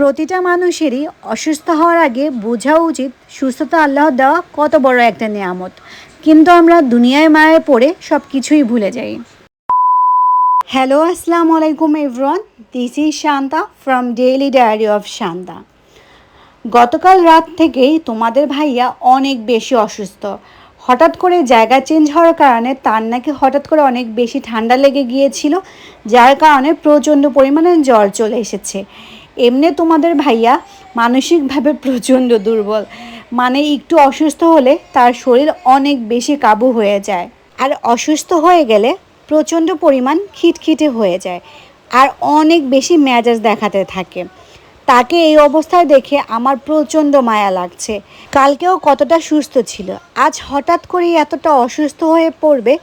প্রতিটা মানুষেরই অসুস্থ হওয়ার আগে বোঝা উচিত সুস্থতা আল্লাহ দেওয়া কত বড় একটা নিয়ামত। কিন্তু আমরা দুনিয়ায় মায়ে পড়ে সব কিছুই ভুলে যাই। হ্যালো, আসসালামু আলাইকুম everyone. This is Shanta from daily diary of Shanta. গতকাল রাত থেকেই তোমাদের ভাইয়া অনেক বেশি অসুস্থ। হঠাৎ করে জায়গা চেঞ্জ হওয়ার কারণে তার নাকি হঠাৎ করে অনেক বেশি ঠান্ডা লেগে গিয়েছিল, যার কারণে প্রচণ্ড পরিমাণে জ্বর চলে এসেছে। এমনি তোমাদের ভাইয়া মানসিকভাবে প্রচণ্ড দুর্বল। মানে একটু অসুস্থ হলে তার শরীর অনেক বেশি কাবু হয়ে যায়। আর অসুস্থ হয়ে গেলে প্রচণ্ড পরিমাণ খিটখিটে হয়ে যায় আর অনেক বেশি মেজাজ দেখাতে থাকে। তাকে এই অবস্থায় দেখে আমার প্রচণ্ড মায়া লাগছে। কালকেও কতটা সুস্থ ছিল, আজ হঠাৎ করেই এতটা অসুস্থ হয়ে পড়বে,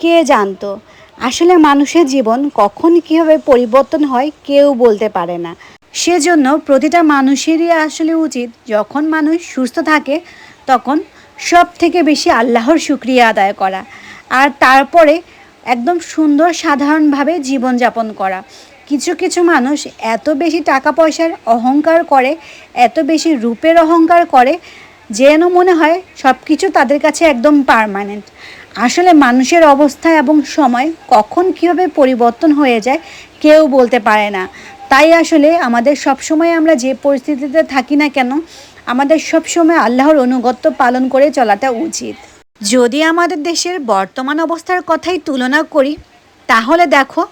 কে জানতো? আসলে মানুষের জীবন কখন কীভাবে পরিবর্তন হয় কেউ বলতে পারে না। সেজন্য প্রতিটা মানুষেরই আসলে উচিত যখন মানুষ সুস্থ থাকে তখন সব থেকে বেশি আল্লাহর শুক্রিয়া আদায় করা আর তারপরে একদম সুন্দর সাধারণভাবে জীবনযাপন করা। কিছু কিছু মানুষ এত বেশি টাকা পয়সার অহংকার করে, এত বেশি রূপের অহংকার করে যেন মনে হয় সব কিছু তাদের কাছে একদম পারমানেন্ট আসলে মানুষের অবস্থা এবং সময় কখন কীভাবে পরিবর্তন হয়ে যায় কেউ বলতে পারে না। তাই আসলে আমাদের সবসময় আমরা যে পরিস্থিতিতে থাকি না কেন, আমাদের সবসময় আল্লাহর অনুগত্য পালন করে চলাটা উচিত। যদি আমাদের দেশের বর্তমান অবস্থার কথাই তুলনা করি, তাহলে দেখো,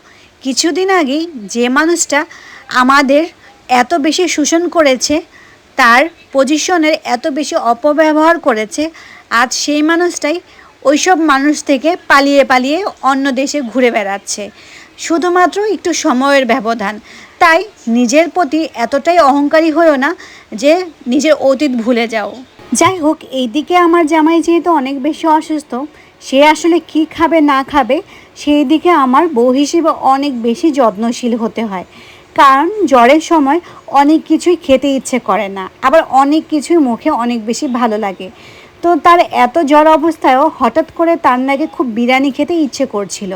কিছুদিন আগেই যে মানুষটা আমাদের এত বেশি শোষণ করেছে, তার পজিশনের এত বেশি অপব্যবহার করেছে, আজ সেই মানুষটাই ওইসব মানুষ থেকে পালিয়ে পালিয়ে অন্য দেশে ঘুরে বেড়াচ্ছে। শুধুমাত্র একটু সময়ের ব্যবধান। তাই নিজের প্রতি এতটাই অহংকারী হয়েও না যে নিজের অতীত ভুলে যাও। যাই হোক, এইদিকে আমার জামাই যেহেতু অনেক বেশি অসুস্থ, সে আসলে কি খাবে না খাবে সেই দিকে আমার বউ হিসেবে অনেক বেশি যত্নশীল হতে হয়। কারণ জ্বরের সময় অনেক কিছুই খেতে ইচ্ছে করে না, আবার অনেক কিছুই মুখে অনেক বেশি ভালো লাগে। তো তার এত জ্বর অবস্থায়ও হঠাৎ করে তার নাকি খুব বিরিয়ানি খেতে ইচ্ছে করছিল।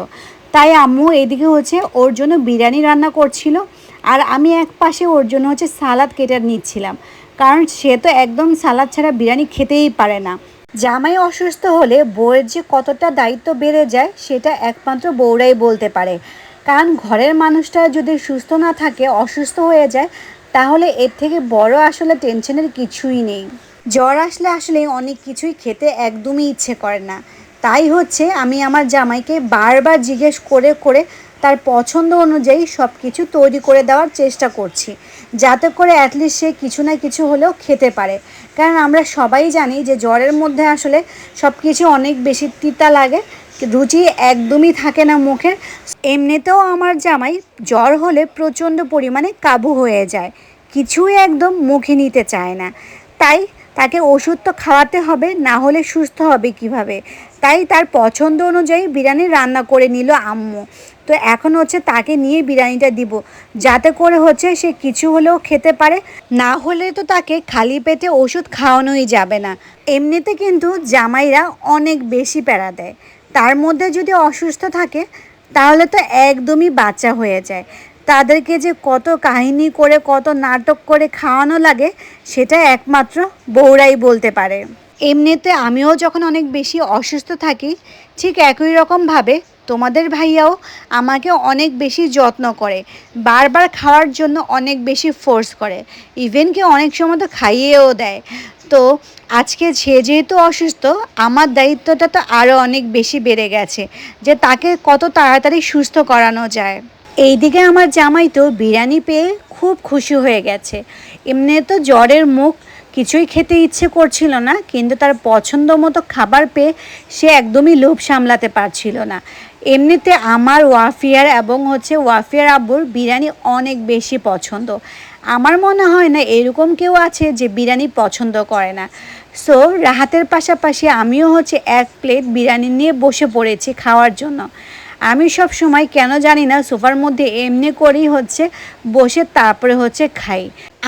তাই আম্মু এদিকে হচ্ছে ওর জন্য বিরিয়ানি রান্না করছিল আর আমি এক পাশে ওর জন্য হচ্ছে সালাদ কেটে নিচ্ছিলাম। কারণ সে তো একদম সালাদ ছাড়া বিরিয়ানি খেতেই পারে না। জামাই অসুস্থ হলে বউয়ের যে কতটা দায়িত্ব বেড়ে যায়, সেটা একমাত্র বউরাই বলতে পারে। কারণ ঘরের মানুষটা যদি সুস্থ না থাকে, অসুস্থ হয়ে যায়, তাহলে এর থেকে বড় আসলে টেনশনের কিছুই নেই। জ্বর আসলে আসলে অনেক কিছুই খেতে একদমই ইচ্ছে করে না। তাই হচ্ছে আমি আমার জামাইকে বারবার জিজ্ঞেস করে করে তার পছন্দ অনুযায়ী সব কিছু তৈরি করে দেওয়ার চেষ্টা করছি, যাতে করে অ্যাটলিস্ট সে কিছু না কিছু হলেও খেতে পারে। কারণ আমরা সবাই জানি যে জ্বরের মধ্যে আসলে সব কিছু অনেক বেশি তিতা লাগে, রুচি একদমই থাকে না মুখের এমনিতেও আমার জামাই জ্বর হলে প্রচণ্ড পরিমাণে কাবু হয়ে যায়, কিছুই একদম মুখে নিতে চায় না। তাই তাকে ওষুধ তো খাওয়াতে হবে, না হলে সুস্থ হবে কীভাবে? তাই তার পছন্দ অনুযায়ী বিরিয়ানি রান্না করে নিল আম্মু। তো এখন হচ্ছে তাকে নিয়ে বিরিয়ানিটা দিব। যাতে করে হচ্ছে সে কিছু হলেও খেতে পারে, না হলে তো তাকে খালি পেটে ওষুধ খাওয়ানোই যাবে না। এমনিতে কিন্তু জামাইরা অনেক বেশি প্যারা দেয়। তার মধ্যে যদি অসুস্থ থাকে, তাহলে তো একদমই বাচ্চা হয়ে যায়। তাদেরকে যে কত কাহিনী করে, কত নাটক করে খাওয়ানো লাগে, সেটা একমাত্র বউরাই বলতে পারে। এমনিতে আমিও যখন অনেক বেশি অসুস্থ থাকি, ঠিক একই রকমভাবে তোমাদের ভাইয়াও আমাকে অনেক বেশি যত্ন করে, বারবার খাওয়ার জন্য অনেক বেশি ফোর্স করে ইভেন কি অনেক সময় তো খাইয়েও দেয়। তো আজকে সে যেহেতু অসুস্থ, আমার দায়িত্বটা তো আরও অনেক বেশি বেড়ে গেছে, যে তাকে কত তাড়াতাড়ি সুস্থ করানো যায়। এইদিকে আমার জামাই তো বিরিয়ানি পেয়ে খুব খুশি হয়ে গেছে। এমনি তো জ্বরের মুখ, কিছুই খেতে ইচ্ছে করছিল না, কিন্তু তার পছন্দ মতো খাবার পেয়ে সে একদমই লোভ সামলাতে পারছিল না। এমনিতে আমার ওয়াফিয়ার এবং হচ্ছে ওয়াফিয়ার আব্বুর বিরিয়ানি অনেক বেশি পছন্দ। আমার মনে হয় না এরকম কেউ আছে যে বিরিয়ানি পছন্দ করে না। সো, রাহাতের পাশাপাশি আমিও হচ্ছে এক প্লেট বিরিয়ানি নিয়ে বসে পড়েছি খাওয়ার জন্য। আমি সব সময় কেন জানি না, সোফার মধ্যে এমনি করেই হচ্ছে, বসে তারপরে হচ্ছে খাই।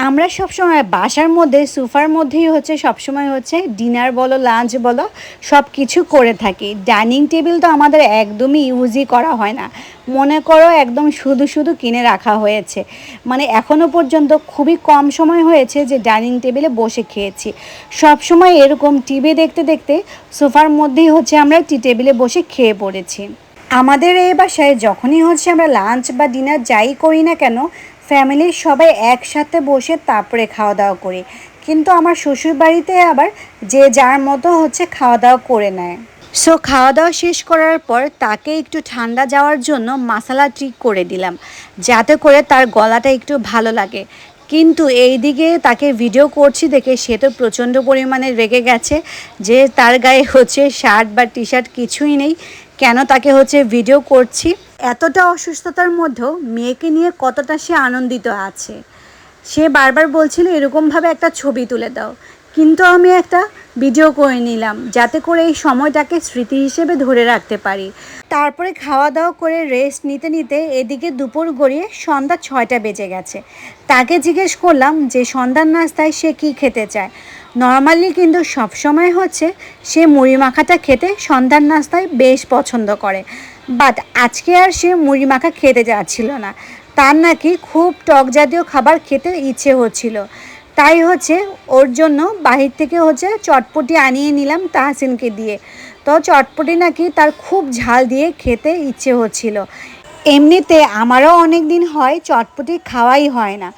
আমরা সব সময় বাসার মধ্যে, সোফার মধ্যেই হচ্ছে সব সময় হচ্ছে ডিনার বলো, লাঞ্চ বলো, সব কিছু করে থাকি। ডাইনিং টেবিল তো আমাদের একদমই ইউজই করা হয় না। মনে করো একদম শুধু শুধু কিনে রাখা হয়েছে। মানে এখনও পর্যন্ত খুবই কম সময় হয়েছে যে ডাইনিং টেবিলে বসে খেয়েছি। সব সময় এরকম টিভি দেখতে দেখতে সোফার মধ্যেই হচ্ছে আমরা টি টেবিলে বসে খেয়ে পড়েছি। আমাদের এই বাসায় যখনই হচ্ছে আমরা লাঞ্চ বা ডিনার যাই করি না কেন ফ্যামিলির সবাই একসাথে বসে তারপরে খাওয়া দাওয়া করি। কিন্তু আমার শ্বশুর বাড়িতে আবার যে যার মতো হচ্ছে খাওয়া দাওয়া করে নেয়। সো খাওয়া দাওয়া শেষ করার পর তাকে একটু ঠান্ডা যাওয়ার জন্য মশলা ট্রিক করে দিলাম, যাতে করে তার গলাটা একটু ভালো লাগে। কিন্তু এই দিকে তাকে ভিডিও করছি দেখে সে তো প্রচণ্ড পরিমাণে রেগে গেছে, যে তার গায়ে হচ্ছে শার্ট বা টি শার্ট কিছুই নেই। কেন তাকে হচ্ছে ভিডিও করছি? এতটা অসুস্থতার মধ্যেও মেয়েকে নিয়ে কতটা সে আনন্দিত আছে? সে বারবার বলছিল, এরকমভাবে একটা ছবি তুলে দাও। কিন্তু আমি একটা ভিডিও করে নিলাম, যাতে করে এই সময়টাকে স্মৃতি হিসেবে ধরে রাখতে পারি। তারপরে খাওয়া দাওয়া করে রেস্ট নিতে নিতে এদিকে দুপুর গড়িয়ে সন্ধ্যা ছয়টা বেজে গেছে। তাকে জিজ্ঞেস করলাম যে, সন্ধ্যার নাস্তায় সে কি খেতে চায়? নর্মালি কিন্তু সবসময় হচ্ছে সে মুড়ি মাখাটা খেতে সন্ধ্যার নাস্তায় বেশ পছন্দ করে। বাট আজকে আর সে মুড়ি মাখা খেতে যাচ্ছিল না। তার নাকি খুব টক জাতীয় খাবার খেতে ইচ্ছে হচ্ছিল। তাই হচ্ছে ওর জন্য বাহির থেকে হচ্ছে চটপটি আনিয়ে নিলাম তাহসিনকে দিয়ে। তো চটপটি নাকি তার খুব ঝাল দিয়ে খেতে ইচ্ছে হচ্ছিল। এমনিতে আমারও অনেক দিন হয় চটপটি খাওয়াই হয় না।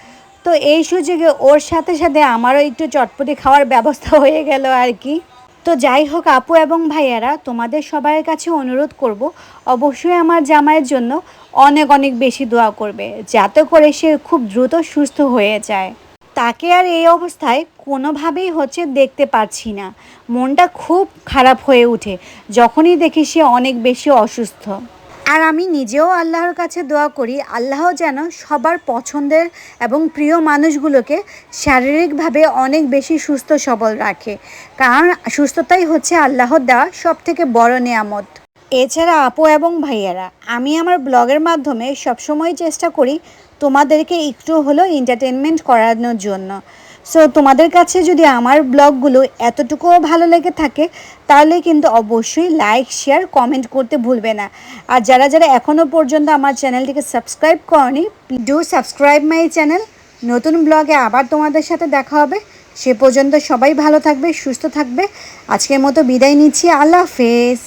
তো এই সুযোগে ওর সাথে সাথে আমারও একটু চটপটি খাওয়ার ব্যবস্থা হয়ে গেল আর কি। তো যাই হোক আপু এবং ভাইয়ারা, তোমাদের সবার কাছে অনুরোধ করব, অবশ্যই আমার জামাইয়ের জন্য অনেক অনেক বেশি দোয়া করবে, যাতে করে সে খুব দ্রুত সুস্থ হয়ে যায়। তাকে আর এই অবস্থায় কোনোভাবেই হচ্ছে দেখতে পারছি না। মনটা খুব খারাপ হয়ে ওঠে যখনই দেখি সে অনেক বেশি অসুস্থ। আর আমি নিজেও আল্লাহর কাছে দোয়া করি, আল্লাহ যেন সবার পছন্দের এবং প্রিয় মানুষগুলোকে শারীরিকভাবে অনেক বেশি সুস্থ সবল রাখে। কারণ সুস্থতাই হচ্ছে আল্লাহর দেওয়া সব থেকে বড় নেয়ামত। এছাড়া আপু এবং ভাইয়ারা, আমি আমার ব্লগের মাধ্যমে সবসময় চেষ্টা করি তোমাদেরকে একটু হলেও এন্টারটেনমেন্ট করানোর জন্য। সো তোমাদের কাছে যদি আমার ব্লগগুলো এতটুকুও ভালো লেগে থাকে, তাহলে কিন্তু অবশ্যই লাইক শেয়ার কমেন্ট করতে ভুলবে না। আর যারা যারা এখনও পর্যন্ত আমার চ্যানেলটিকে সাবস্ক্রাইব করনি ডু সাবস্ক্রাইব মাই চ্যানেল নতুন ব্লগে আবার তোমাদের সাথে দেখা হবে। সে পর্যন্ত সবাই ভালো থাকবে, সুস্থ থাকবে। আজকের মতো বিদায় নিচ্ছি। আল্লাহ হাফেজ।